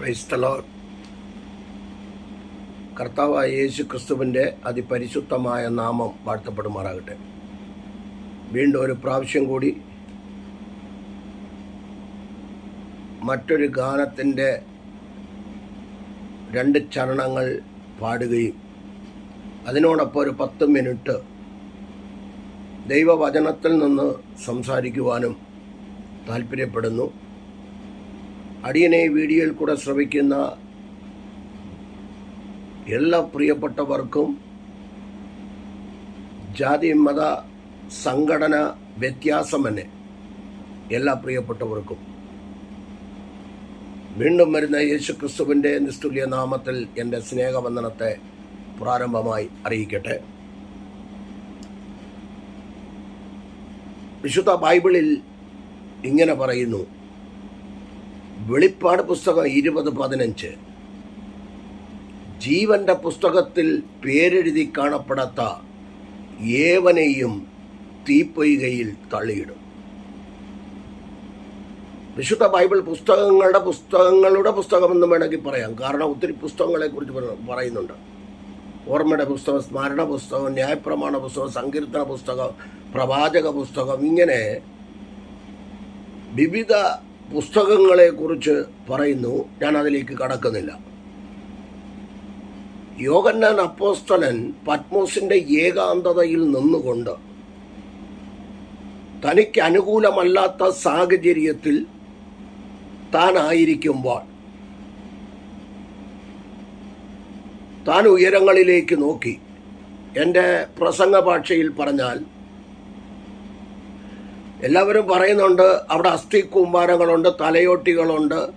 ക്രൈസ്തലോ കർത്താവായ യേശു ക്രിസ്തുവിന്റെ അതിപരിശുദ്ധമായ നാമം വാഴ്ത്തപ്പെടുമാറാകട്ടെ. വീണ്ടും ഒരു പ്രാവശ്യം കൂടി മറ്റൊരു ഗാനത്തിന്റെ രണ്ട് ചരണങ്ങൾ പാടുകയും അതിനോടൊപ്പം ഒരു പത്ത് മിനിറ്റ് ദൈവവചനത്തിൽ നിന്ന് സംസാരിക്കുവാനും താല്പര്യപ്പെടുന്നു. അടിയനെ വീഡിയോയിൽ കൂടെ ശ്രമിക്കുന്ന എല്ലാ പ്രിയപ്പെട്ടവർക്കും ജാതി മത സംഘടന വ്യത്യാസം തന്നെ എല്ലാ പ്രിയപ്പെട്ടവർക്കും. വീണ്ടും വരുന്ന യേശു ക്രിസ്തുവിന്റെ നിസ്തുല്യ നാമത്തിൽ എന്റെ സ്നേഹവന്ദനത്തെ പ്രാരംഭമായി അറിയിക്കട്ടെ. വിശുദ്ധ ബൈബിളിൽ ഇങ്ങനെ പറയുന്നു. വെളിപ്പാട് പുസ്തകം ഇരുപത് പതിനഞ്ച്. ജീവന്റെ പുസ്തകത്തിൽ പേരെഴുതി കാണപ്പെടാത്ത ഏവനെയും തീപ്പൊയ്കയിൽ തള്ളിയിടും. വിശുദ്ധ ബൈബിൾ പുസ്തകങ്ങളുടെ പുസ്തകങ്ങളുടെ പുസ്തകമെന്ന് വേണമെങ്കിൽ പറയാം. കാരണം ഒത്തിരി പുസ്തകങ്ങളെക്കുറിച്ച് കുറിച്ച് പറയുന്നുണ്ട്. ഓർമ്മയുടെ പുസ്തകം സ്മരണ പുസ്തകം ന്യായപ്രമാണ പുസ്തകം സങ്കീർത്തന പുസ്തകം പ്രവാചക പുസ്തകം ഇങ്ങനെ വിവിധ പുസ്തകങ്ങളെക്കുറിച്ച് പറയുന്നു. ഞാൻ അതിലേക്ക് കടക്കുന്നില്ല. യോഗന്നാൻ അപ്പോസ്തലൻ പത്മോസിന്റെ ഏകാന്തതയിൽ നിന്നുകൊണ്ട് തനിക്ക് അനുകൂലമല്ലാത്ത സാഹചര്യത്തിൽ താനായിരിക്കുമ്പോൾ താൻ ഉയരങ്ങളിലേക്ക് നോക്കി. എന്റെ പ്രസംഗ ഭാഷയിൽ പറഞ്ഞാൽ എല്ലാവരും പറയുന്നുണ്ട് അവിടെ അസ്ഥി കൂമ്പാരങ്ങളുണ്ട് തലയോട്ടികളുണ്ട്.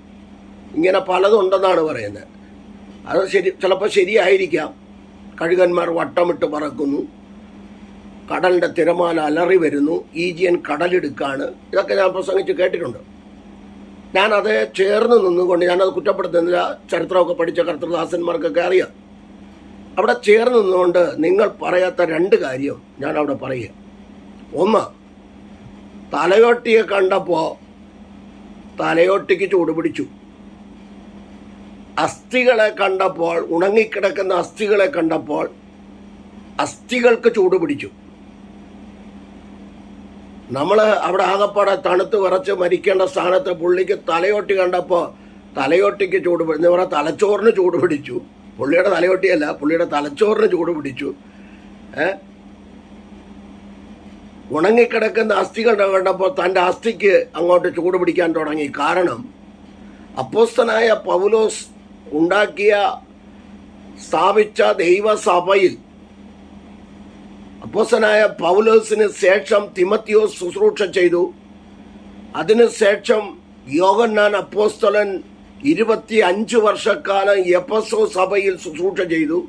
ഇങ്ങനെ പലതും ഉണ്ടെന്നാണ് പറയുന്നത്. അത് ശരി ചിലപ്പോൾ ശരിയായിരിക്കാം. കഴുകന്മാർ വട്ടമിട്ട് പറക്കുന്നു. കടലിന്റെ തിരമാല അലറി വരുന്നു. ഈജിയൻ കടലെടുക്കാണ്. ഇതൊക്കെ ഞാൻ പ്രസംഗിച്ച് കേട്ടിട്ടുണ്ട്. ഞാനത് ചേർന്ന് നിന്നുകൊണ്ട് ഞാനത് കുറ്റപ്പെടുത്തുന്നില്ല. ചരിത്രമൊക്കെ പഠിച്ച കർത്തൃദാസന്മാർക്കൊക്കെ അറിയാം. അവിടെ ചേർന്ന് നിന്നുകൊണ്ട് നിങ്ങൾ പറയാത്ത രണ്ട് കാര്യം ഞാൻ അവിടെ പറയുക ഒന്ന് തലയോട്ടിയെ കണ്ടപ്പോൾ തലയോട്ടിക്ക് ചൂടുപിടിച്ചു അസ്ഥികളെ കണ്ടപ്പോൾ ഉണങ്ങിക്കിടക്കുന്ന അസ്ഥികളെ കണ്ടപ്പോൾ അസ്ഥികൾക്ക് ചൂടുപിടിച്ചു നമ്മൾ അവിടെ ആകപ്പാടെ തണുത്ത് വിറച്ച് മരിക്കേണ്ട സ്ഥാനത്ത് പുള്ളിക്ക് തലയോട്ടി കണ്ടപ്പോൾ തലയോട്ടിക്ക് ചൂട് പിടിച്ചു പറഞ്ഞാൽ തലച്ചോറിന് ചൂട് പിടിച്ചു. പുള്ളിയുടെ തലയോട്ടിയല്ല പുള്ളിയുടെ തലച്ചോറിന് ചൂട് പിടിച്ചു. ഏ? ഉണങ്ങിക്കിടക്കുന്ന അസ്ഥികൾ കണ്ടപ്പോൾ തന്റെ അസ്ഥിക്ക് അങ്ങോട്ട് ചൂട് പിടിക്കാൻ തുടങ്ങി. കാരണം അപ്പോസ്തനായ പൗലോസ് ഉണ്ടാക്കിയ സ്ഥാപിച്ച ദൈവസഭയിൽ അപ്പോസ്തനായ പൗലോസിന് ശേഷം തിമത്തിയോസ് ശുശ്രൂഷ ചെയ്തു. അതിനുശേഷം യോഗന്നാൻ അപ്പോസ്തലൻ ഇരുപത്തി അഞ്ച് വർഷക്കാലം എപ്പസോ സഭയിൽ ശുശ്രൂഷ ചെയ്തു.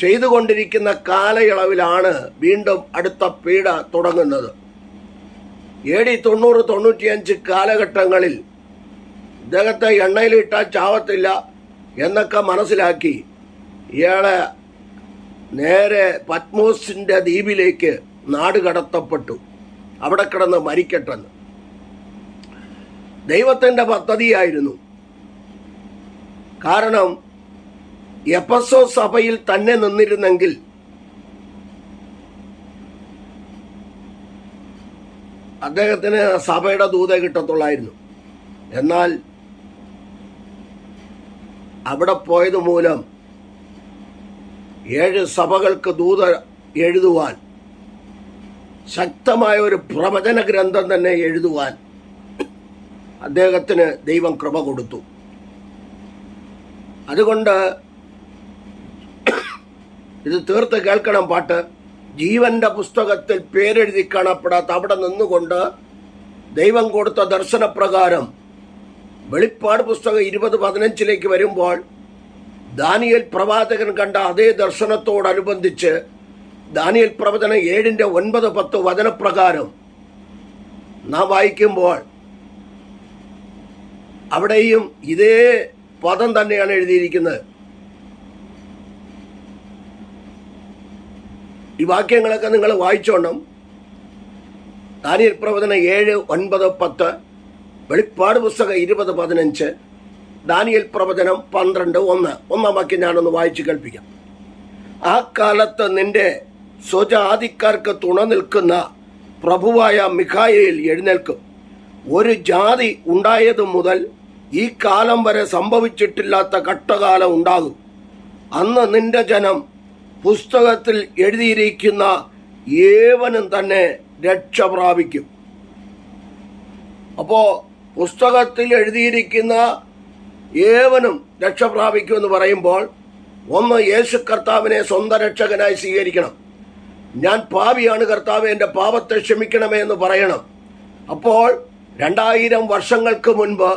ചെയ്തുകൊണ്ടിരിക്കുന്ന കാലയളവിലാണ് വീണ്ടും അടുത്ത പീഡ തുടങ്ങുന്നത്. എ ഡി തൊണ്ണൂറ് തൊണ്ണൂറ്റിയഞ്ച് കാലഘട്ടങ്ങളിൽ ഇദ്ദേഹത്തെ എണ്ണയിലിട്ടാൽ ചാവത്തില്ല എന്നൊക്കെ മനസ്സിലാക്കി ഇയാളെ നേരെ പത്മോസിന്റെ ദ്വീപിലേക്ക് നാട് കടത്തപ്പെട്ടു. അവിടെ കിടന്ന് മരിക്കട്ടെന്ന്. ദൈവത്തിന്റെ പദ്ധതിയായിരുന്നു. കാരണം എപ്പസോ സഭയിൽ തന്നെ നിന്നിരുന്നെങ്കിൽ അദ്ദേഹത്തിന് സഭയുടെ ദൂത കിട്ടത്തുള്ളായിരുന്നു. എന്നാൽ അവിടെ പോയത് മൂലം ഏഴ് സഭകൾക്ക് ദൂത എഴുതുവാൻ ശക്തമായ ഒരു പ്രവചന ഗ്രന്ഥം തന്നെ എഴുതുവാൻ അദ്ദേഹത്തിന് ദൈവം കൃപ കൊടുത്തു. അതുകൊണ്ട് ഇത് തീർത്ത് കേൾക്കണം പാട്ട്. ജീവന്റെ പുസ്തകത്തിൽ പേരെഴുതി കാണപ്പെടാത്ത അവിടെ നിന്നുകൊണ്ട് ദൈവം കൊടുത്ത ദർശനപ്രകാരം വെളിപ്പാട് പുസ്തകം ഇരുപത് പതിനഞ്ചിലേക്ക് വരുമ്പോൾ ദാനിയൽ പ്രവാചകൻ കണ്ട അതേ ദർശനത്തോടനുബന്ധിച്ച് ദാനിയൽ പ്രവചനം ഏഴിന്റെ ഒൻപത് പത്ത് വചനപ്രകാരം നാം വായിക്കുമ്പോൾ അവിടെയും ഇതേ പദം തന്നെയാണ് എഴുതിയിരിക്കുന്നത്. ഈ വാക്യങ്ങളൊക്കെ നിങ്ങൾ വായിച്ചോണം. ദാനിയൽ പ്രവചനം ഏഴ് ഒൻപത് പത്ത് വെളിപ്പാട് പുസ്തകം ഇരുപത് പതിനഞ്ച് ദാനിയൽ പ്രവചനം പന്ത്രണ്ട് ഒന്ന്. ഒന്നാം വാക്യം ഞാനൊന്ന് വായിച്ചു കേൾപ്പിക്കാം. ആ കാലത്ത് നിന്റെ സ്വജാതിക്കാർക്ക് തുണ നിൽക്കുന്ന പ്രഭുവായ മിഖായയിൽ എഴുന്നേൽക്കും. ഒരു ജാതി ഉണ്ടായത് മുതൽ ഈ കാലം വരെ സംഭവിച്ചിട്ടില്ലാത്ത കട്ടകാലം ഉണ്ടാകും. അന്ന് നിന്റെ ജനം പുസ്തകത്തിൽ എഴുതിയിരിക്കുന്ന ഏവനും തന്നെ രക്ഷ പ്രാപിക്കും. അപ്പോൾ പുസ്തകത്തിൽ എഴുതിയിരിക്കുന്ന ഏവനും രക്ഷ പ്രാപിക്കുമെന്ന് പറയുമ്പോൾ ഒന്ന് യേശു കർത്താവിനെ സ്വന്തം രക്ഷകനായി സ്വീകരിക്കണം. ഞാൻ പാവിയാണ് കർത്താവ് എന്റെ പാപത്തെ ക്ഷമിക്കണമേ എന്ന് പറയണം. അപ്പോൾ രണ്ടായിരം വർഷങ്ങൾക്ക് മുൻപ്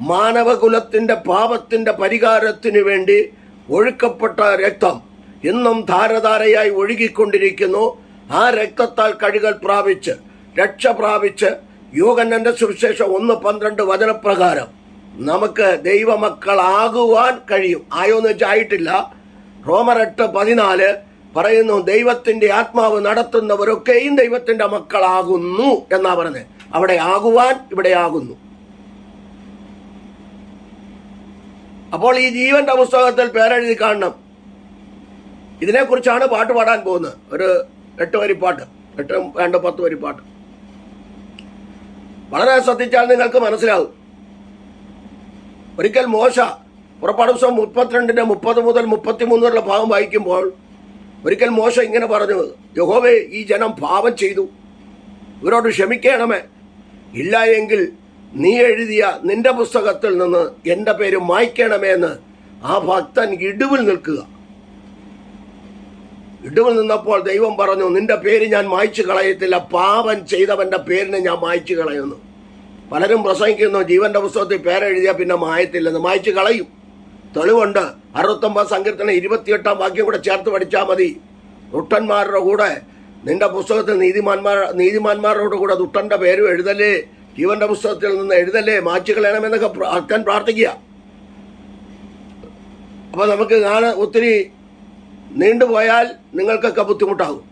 മാനവകുലത്തിന്റെ പാപത്തിന്റെ പരിഹാരത്തിന് വേണ്ടി ഒഴുക്കപ്പെട്ട രക്തം ഇന്നും ധാരധാരയായി ഒഴുകിക്കൊണ്ടിരിക്കുന്നു. ആ രക്തത്താൽ കഴുകൽ പ്രാപിച്ച് രക്ഷ പ്രാപിച്ച് യോഗന്നന്റെ സുവിശേഷം ഒന്ന് പന്ത്രണ്ട് വചനപ്രകാരം നമുക്ക് ദൈവമക്കളാകുവാൻ കഴിയും. ആയോന്ന് വെച്ചാൽ ആയിട്ടില്ല. റോമർ എട്ട് പതിനാല് പറയുന്നു ദൈവത്തിന്റെ ആത്മാവ് നടത്തുന്നവരൊക്കെയും ദൈവത്തിന്റെ മക്കളാകുന്നു എന്നാ പറഞ്ഞത്. അവിടെ ആകുവാൻ ഇവിടെ ആകുന്നു. അപ്പോൾ ഈ ജീവന്റെ പുസ്തകത്തിൽ പേരെഴുതി കാണണം. ഇതിനെക്കുറിച്ചാണ് പാട്ട് പാടാൻ പോകുന്നത്. ഒരു എട്ട് വരി പാട്ട് എട്ട് രണ്ട് പത്ത് വരി പാട്ട് വളരെ ശ്രദ്ധിച്ചാൽ നിങ്ങൾക്ക് മനസ്സിലാവും. ഒരിക്കൽ മോശ പുറപ്പാട് ദിവസം മുപ്പത്തിരണ്ടിന്റെ മുപ്പത് മുതൽ മുപ്പത്തിമൂന്ന് വരെയുള്ള ഭാഗം വായിക്കുമ്പോൾ ഒരിക്കൽ മോശ ഇങ്ങനെ പറഞ്ഞു യഹോവേ ഈ ജനം പാപം ചെയ്തു. ഇവരോട് ക്ഷമിക്കണമേ. ഇല്ല എങ്കിൽ നീ എഴുതിയ നിന്റെ പുസ്തകത്തിൽ നിന്ന് എന്റെ പേര് മായ്ക്കണമേ എന്ന് ആ ഭക്തൻ ഇടിവിൽ നിൽക്കുക. ഇടിവിൽ നിന്നപ്പോൾ ദൈവം പറഞ്ഞു നിന്റെ പേര് ഞാൻ മായ്ച്ചു കളയത്തില്ല. പാപം ചെയ്തവന്റെ പേരിനെ ഞാൻ മായ്ച്ചു കളയുന്നു. പലരും പ്രസംഗിക്കുന്നു ജീവന്റെ പുസ്തകത്തിൽ പേരെഴുതിയാൽ പിന്നെ മായത്തില്ലെന്ന്. മായ്ച്ചു കളയും. തെളിവുണ്ട്. അറുപത്തൊമ്പത് സങ്കീർത്തനം ഇരുപത്തിയെട്ടാം വാക്യം കൂടെ ചേർത്ത് പഠിച്ചാൽ മതി. ദുട്ടന്മാരുടെ കൂടെ നിന്റെ പുസ്തകത്തിൽ നീതിമാന്മാർ നീതിമാന്മാരോട് കൂടെ ദുട്ടന്റെ പേരും എഴുതല്ലേ? ജീവന്റെ പുസ്തകത്തിൽ നിന്ന് എഴുതല്ലേ? മാച്ചു കളയണമെന്നൊക്കെ അർക്കാൻ പ്രാർത്ഥിക്കുക. അപ്പോൾ നമുക്ക് കാണാൻ ഒത്തിരി നീണ്ടുപോയാൽ നിങ്ങൾക്കൊക്കെ ബുദ്ധിമുട്ടാകും.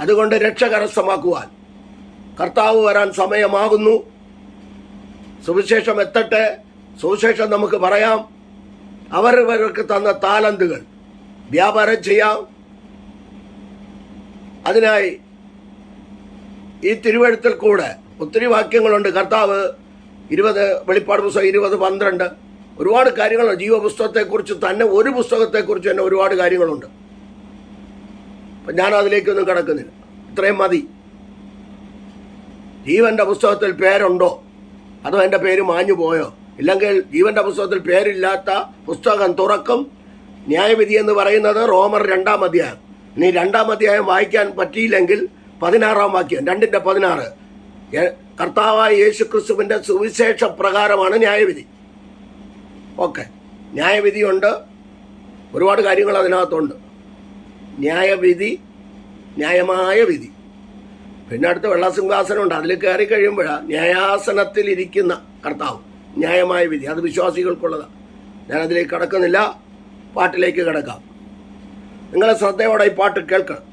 അതുകൊണ്ട് രക്ഷ കരസ്ഥമാക്കുവാൻ. കർത്താവ് വരാൻ സമയമാകുന്നു. സുവിശേഷം എത്തട്ടെ. സുവിശേഷം നമുക്ക് പറയാം. അവരവർക്ക് തന്ന താലന്തുകൾ. വ്യാപാരം ചെയ്യാം. അതിനായി ഈ തിരുവഴുത്തിൽ കൂടെ ഒത്തിരി വാക്യങ്ങളുണ്ട്. കർത്താവ് ഇരുപത് വെളിപ്പാട് പുസ്തകം ഇരുപത് പന്ത്രണ്ട് ഒരുപാട് കാര്യങ്ങളുണ്ട്. ജീവപുസ്തകത്തെക്കുറിച്ച് തന്നെ ഒരു പുസ്തകത്തെക്കുറിച്ച് തന്നെ ഒരുപാട് കാര്യങ്ങളുണ്ട്. ഞാൻ അതിലേക്കൊന്നും കിടക്കുന്നില്ല. ഇത്രയും മതി. ജീവന്റെ പുസ്തകത്തിൽ പേരുണ്ടോ? അതോ എന്റെ പേര് മാഞ്ഞു പോയോ? ഇല്ലെങ്കിൽ ജീവന്റെ പുസ്തകത്തിൽ പേരില്ലാത്ത പുസ്തകം തുറക്കും? ന്യായവിധി എന്ന് പറയുന്നത് റോമർ രണ്ടാം അധ്യായം. ഇനി രണ്ടാം അധ്യായം വായിക്കാൻ പറ്റിയില്ലെങ്കിൽ പതിനാറാം വാക്യം രണ്ടിന്റെ പതിനാറ്. കർത്താവായ യേശു ക്രിസ്തുവിന്റെ സുവിശേഷ പ്രകാരമാണ് ന്യായവിധി. ഓക്കെ. ന്യായവിധിയുണ്ട്. ഒരുപാട് കാര്യങ്ങൾ അതിനകത്തുണ്ട്. ന്യായവിധി ന്യായമായ വിധി. പിന്നെ അടുത്ത് വെള്ളസിംഹാസനമുണ്ട് അതിൽ കയറി കഴിയുമ്പോഴാണ് ന്യായാസനത്തിൽ ഇരിക്കുന്ന കർത്താവ്. ന്യായമായ വിധി. അത് വിശ്വാസികൾക്കുള്ളതാണ് ഞാൻ അതിലേക്ക് കടക്കുന്നില്ല. പാട്ടിലേക്ക് കിടക്കാം. നിങ്ങളെ ശ്രദ്ധയോടെ ഈ പാട്ട് കേൾക്കണം.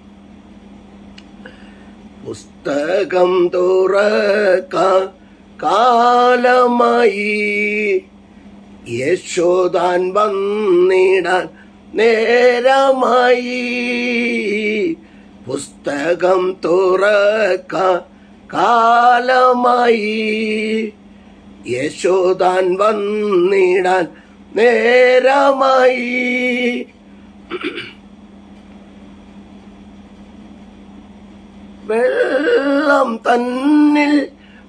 പുസ്തകം തുറക്ക കാലമായി. യശോദാൻ വന്നിടാൻ നേരമായി പുസ്തകം തുറക്ക കാലമായി. യശോദാൻ വന്നിടാൻ നേരമായി. വെള്ളം തന്നിൽ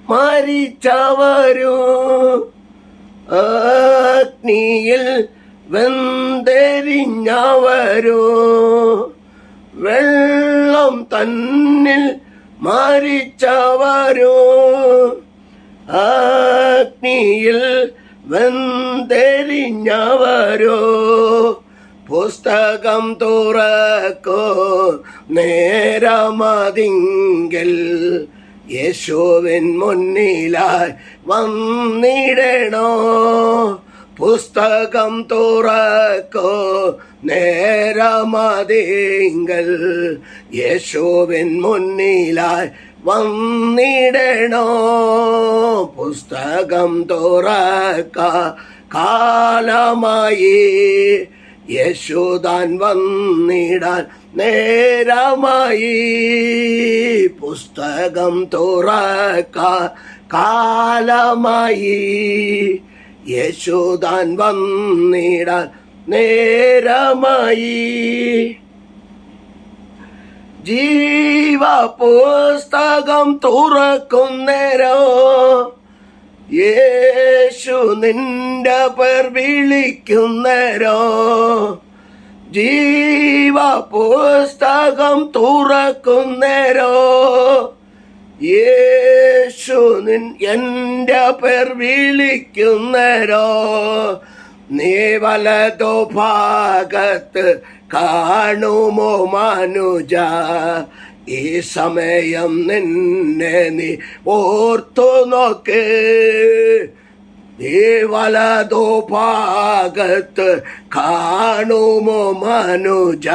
മരിച്ചവരോ അഗ്നിയിൽ വെന്തരിഞ്ഞവരോ വെള്ളം തന്നിൽ മരിച്ചവരോ? അഗ്നിയിൽ വെന്തെരിഞ്ഞവരോ? പുസ്തകം തുറക്കോ നേരമതിങ്കൽ യേശുവിൻ മുന്നിലായി വന്നിടണോ? പുസ്തകം തുറക്കോ. നേരമതിങ്കൽ യേശുവിൻ മുന്നിലായി വന്നിടണോ? പുസ്തകം തുറക്ക കാലമായി. യേശുദാൻ വന്നിടാൻ നേരമായി. പുസ്തകം തുറക്ക കാലമായി. യേശുദാൻ വന്നിടാൻ നേരമായി. ജീവ പുസ്തകം തുറക്കുന്നേരോ യേശു നിന്റെ പേർ വിളിക്കുന്നേരോ ജീവ പുസ്തകം തുറക്കുന്നേരോ യേശു നിൻ എന്റെ പേർ വിളിക്കുന്നരോ? നീ വലതോ ഭാഗത്ത് കാണുമോ മനുജ? ഈ സമയം നിന്നെ നീ ഓർത്തു നോക്ക്. നീ വലതോ ഭാഗത്ത് കാണുമോ മനുജ?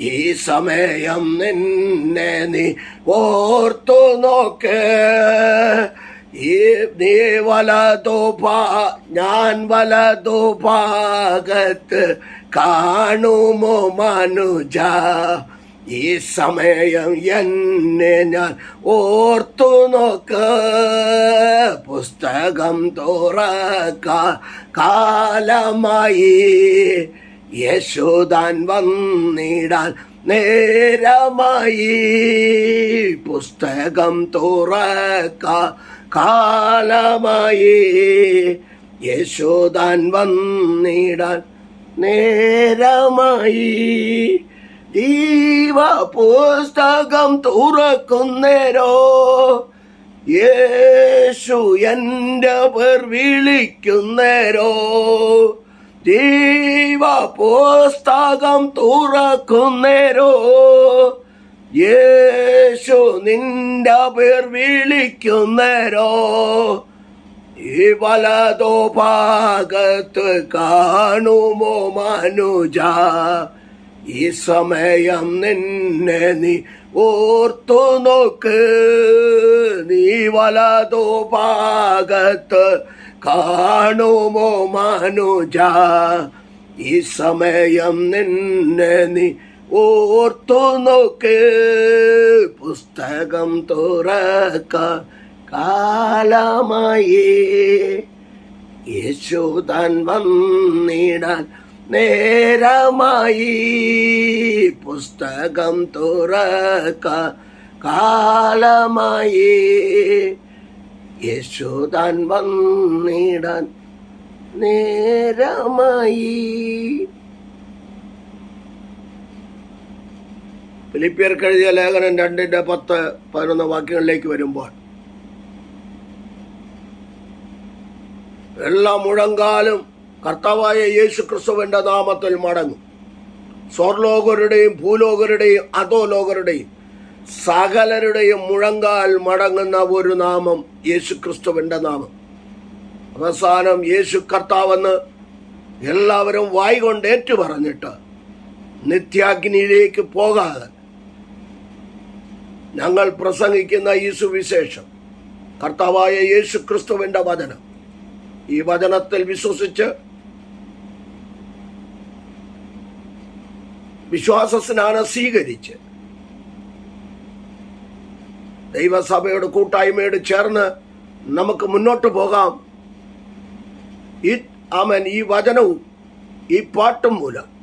ഈ സമയം നിന്നെ നീ ഓർത്തു നോക്ക്. നീ വലതുഭാ ഞാൻ വലതുഭാഗത്ത് കാണുമോ മനുജ? ഈ സമയം എന്നെ ഞാൻ ഓർത്തു നോക്ക്. പുസ്തകം തുറക്ക കാലമായി യേശുദാൻ വന്നിടാൻ നേരമായി. പുസ്തകം തുറക്ക കാലമായി. യശോദാൻ വന്നിടാൻ നേരമായി. ജീവ പുസ്തകം തുറക്കുന്നേരോ? യേശു എന്റെ പേർ വിളിക്കുന്നേരോ? ജീവ പുസ്തകം തുറക്കുന്നേരോ? യേശു നിന്റെ പേർ വിളിക്കുന്നേരോ? ഈ വലതോ ഭാഗത്ത് കാണുമോ മനുജ? ഈ സമയം നിന്നെ നീ ഓർത്തു നോക്ക്. നീ വലതോ ഭാഗത്ത് കാണുമോ മനുജ? ഈ സമയം നിന്നെ നീ ഓർത്തു നോക്ക്. പുസ്തകം തുറക്ക കാലമായി. യേശുദാൻ വന്നിടാൻ നേരമായി. പുസ്തകം തുറക്ക കാലമായി. യേശുദാൻ വന്നിടാൻ നേരമായി. ഫിലിപ്പിയർ എഴുതിയ ലേഖനം രണ്ടിന്റെ പത്ത് പതിനൊന്ന് വാക്യങ്ങളിലേക്ക് വരുമ്പോൾ എല്ലാ മുഴങ്കാലും കർത്താവായ യേശു ക്രിസ്തുവിന്റെ നാമത്തിൽ മടങ്ങും. സ്വർലോകരുടെയും ഭൂലോകരുടെയും അധോലോകരുടെയും സകലരുടെയും മുഴങ്കാൽ മടങ്ങുന്ന ഒരു നാമം യേശു ക്രിസ്തുവിന്റെ നാമം. അവസാനം യേശു കർത്താവെന്ന് എല്ലാവരും വായികൊണ്ട് ഏറ്റു പറഞ്ഞിട്ട് നിത്യാഗ്നിയിലേക്ക് പോകാതെ ഞങ്ങൾ പ്രസംഗിക്കുന്ന ഈ സുവിശേഷം കർത്താവായ യേശു ക്രിസ്തുവിന്റെ വചനം. ഈ വചനത്തിൽ വിശ്വസിച്ച് വിശ്വാസ സ്നാനം സ്വീകരിച്ച് ദൈവസഭയുടെ കൂട്ടായ്മയോട് ചേർന്ന് നമുക്ക് മുന്നോട്ട് പോകാം. ഈ ആമൻ. ഈ വചനവും ഈ പാട്ടും മൂലം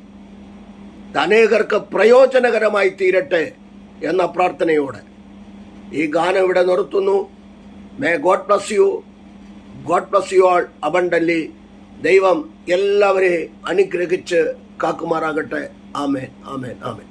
അനേകർക്ക് പ്രയോജനകരമായി തീരട്ടെ എന്ന പ്രാർത്ഥനയോടെ ഈ ഗാനം ഇവിടെ നിർത്തുന്നു. May God bless you God bless you all abundantly ദൈവം എല്ലാവരെയും അനുഗ്രഹിച്ച് കാക്കുമാറാകട്ടെ. ആമേൻ. ആമേൻ. ആമേൻ.